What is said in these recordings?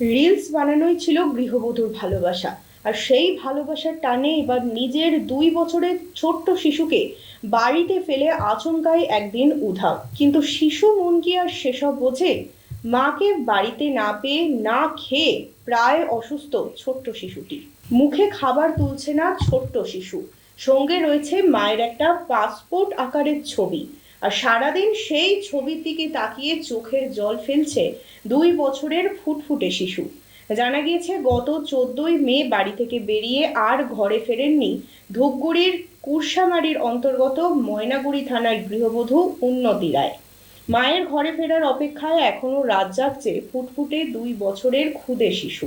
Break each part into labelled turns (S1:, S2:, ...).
S1: Reels বানানোই ছিল গৃহবধূর ভালোবাসা। আর সেই ভালোবাসার টানে এবার নিজের দুই বছরের ছোট্ট শিশুকে বাড়িতে ফেলে আচমকাই একদিন উধাও। কিন্তু শিশু মন কি আর সেসব বোঝে? মাকে বাড়িতে না পেয়ে না খেয়ে প্রায় অসুস্থ ছোট্ট শিশুটি। মুখে খাবার তুলছে না ছোট্ট শিশু। সঙ্গে রয়েছে মায়ের একটা পাসপোর্ট আকারের ছবি। আর সারাদিন সেই ছবির দিকে তাকিয়ে চোখের জল ফেলছে দুই বছরের ফুটফুটে শিশু। জানা গিয়েছে, গত চোদ্দই মে বাড়ি থেকে বেরিয়ে আর ঘরে ফেরেননি ধূপগুড়ির কুরসামারির অন্তর্গত ময়নাগুড়ি থানার গৃহবধূ উন্নতি রায়। মায়ের ঘরে ফেরার অপেক্ষায় এখনও রাত জাগছে ফুটফুটে দুই বছরের ক্ষুদে শিশু।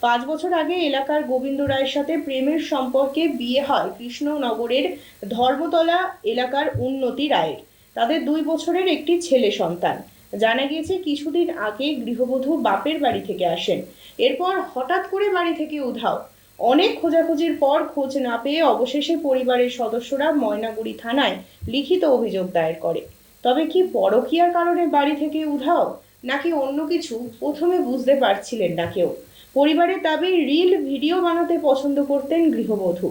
S1: পাঁচ বছর আগে এলাকার গোবিন্দ রায়ের সাথে প্রেমের সম্পর্কে বিয়ে হয় কৃষ্ণনগরের ধর্মতলা এলাকার উন্নতি রায়ের। তাদের দুই বছরের একটি ছেলে সন্তান। জানা গিয়েছে, কিছুদিন আগে গৃহবধূ বাপের বাড়ি থেকে আসেন। এরপর হঠাৎ করে বাড়ি থেকে উধাও। অনেক খোঁজাখুঁজির পর খোঁজ না পেয়ে অবশেষে পরিবারের সদস্যরা ময়নাগুড়ি থানায় লিখিত অভিযোগ দায়ের করে। তবে কি পরকিয়ার কারণে বাড়ি থেকে উধাও, নাকি অন্য কিছু? প্রথমে বুঝতে পারছিলেন না কেউ। পরিবারের দাবি, রিল ভিডিও বানাতে পছন্দ করতেন গৃহবধূ।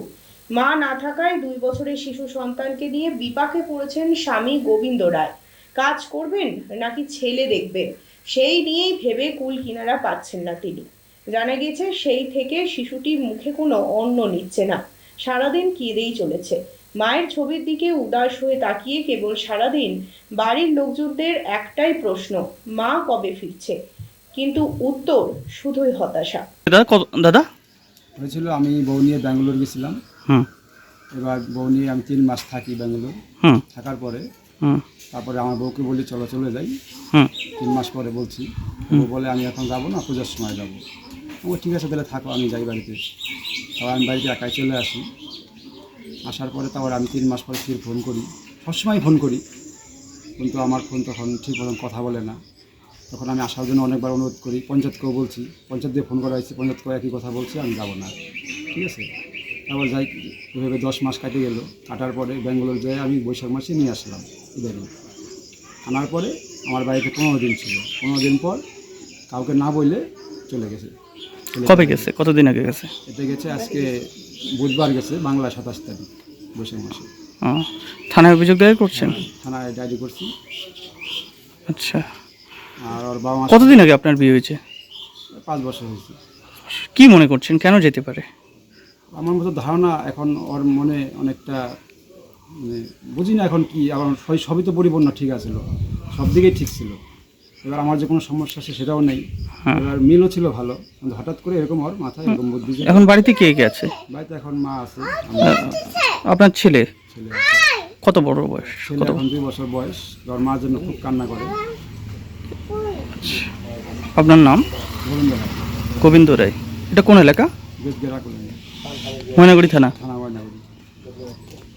S1: মা না থাকায় দুই বছরের শিশু সন্তানকে নিয়ে বিপাকে পড়েছেন স্বামী গোবিন্দ রায়। কাজ করবেন নাকি ছেলে দেখবেন? সেই নিয়েই ভেবে কুল কিনারা পাচ্ছেন না তিনি। জানা গেছে সেই থেকে শিশুটির মুখে কোনো অন্ন নিচ্ছে না। সারাদিন কেঁদেই চলেছে। মায়ের ছবির দিকে উদাস হয়ে তাকিয়ে কেবল সারাদিন বাড়ির লোকজনদের একটাই প্রশ্ন, মা কবে ফিরছে? কিন্তু উত্তর শুধুই হতাশা।
S2: দাদা দাদা?
S3: হয়েছিল আমি বউ নিয়ে ব্যাঙ্গালোর গেছিলাম।
S2: হুম।
S3: এবার বউ নিয়ে আমি তিন মাস থাকি ব্যাঙ্গালোর।
S2: হুম।
S3: থাকার পরে
S2: হুম।
S3: তারপরে আমার বউকে বলি চলো চলে যাই।
S2: হুম।
S3: তিন মাস পরে বলছি। ও বলে আমি এখন যাব না পূজার সময় যাব। ও ঠিক আছে তাহলে থাকো আমি যাই বাড়িতে। তারপর আমি বাড়িতে একাই চলে আসি। আসার পরে তারপর আমি তিন মাস পরে ফির ফোন করি। সবসময় ফোন করি। কিন্তু আমার ফোন তখন ঠিক মতন কথা বলে না। তখন আমি আসার জন্য অনেকবার অনুরোধ করি পঞ্চায়েতকেও বলছি পঞ্চায়েত দিয়ে ফোন করা হয়েছে পঞ্চায়েতকেও একই কথা বলছি আমি যাব না। ঠিক আছে? তারপর যাই এভাবে দশ মাস কাটে গেল কাটার পরে ব্যাঙ্গালোর যেয়ে আমি বৈশাখ মাসে নিয়ে আসলাম ইদানিং। আনার পরে আমার বাড়িতে পনেরো দিন ছিল। পনেরো দিন পর কাউকে না বললে চলে গেছে।
S2: কবে গেছে। কতদিন আগে গেছে?
S3: এতে গেছে আজকে বুধবার গেছে বাংলা সাতাশ তারিখ বৈশাখ মাসে।
S2: থানায় অভিযোগ দায়ের করছেন?
S3: থানায় ডায়েরি করছি।
S2: আচ্ছা।
S3: আর ওর বাবা মা
S2: কতদিন আগে আপনার বিয়ে হয়েছে?
S3: পাঁচ বছর হয়েছে।
S2: কি মনে করছেন? কেন যেতে পারে?
S3: আমার মতো ধারণা এখন ওর মনে অনেকটা মানে বুঝি না এখন কি আমার সবই সবই তো পরিপূর্ণ ঠিক আছিল সব দিকেই ঠিক ছিল। এবার আমার যে কোনো সমস্যা আছে সেটাও নেই।
S2: হ্যাঁ।
S3: এবার মিলও ছিল ভালো কিন্তু হঠাৎ করে এরকম ওর মাথায় এরকম বুদ্ধি
S2: এখন বাড়িতে কে কে আছে?
S3: বাড়িতে এখন মা আছে।
S2: আপনার ছেলে?
S3: ছেলে
S2: কত বড় বয়স?
S3: ছেলে এখন দুই বছর বয়স। ওর মার জন্য খুব কান্না করে।
S2: আপনার নাম?
S3: গোবিন্দ
S2: রায়। এটা কোন এলাকা? ময়নাগুড়ি
S3: থানা।